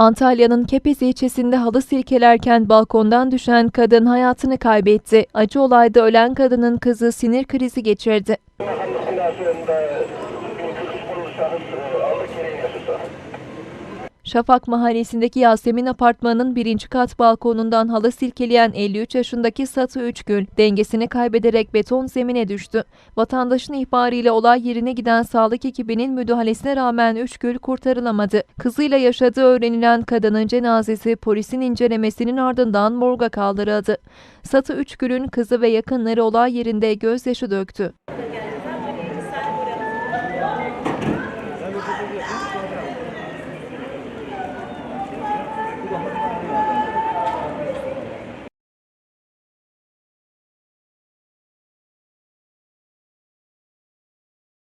Antalya'nın Kepez ilçesinde halı silkelerken balkondan düşen kadın hayatını kaybetti. Acı olayda ölen kadının kızı sinir krizi geçirdi. Şafak mahallesindeki Yasemin apartmanının birinci kat balkonundan halı silkeleyen 53 yaşındaki Satı Üçgül dengesini kaybederek beton zemine düştü. Vatandaşın ihbarıyla olay yerine giden sağlık ekibinin müdahalesine rağmen Üçgül kurtarılamadı. Kızıyla yaşadığı öğrenilen kadının cenazesi polisin incelemesinin ardından morga kaldırıldı. Satı Üçgül'ün kızı ve yakınları olay yerinde gözyaşı döktü.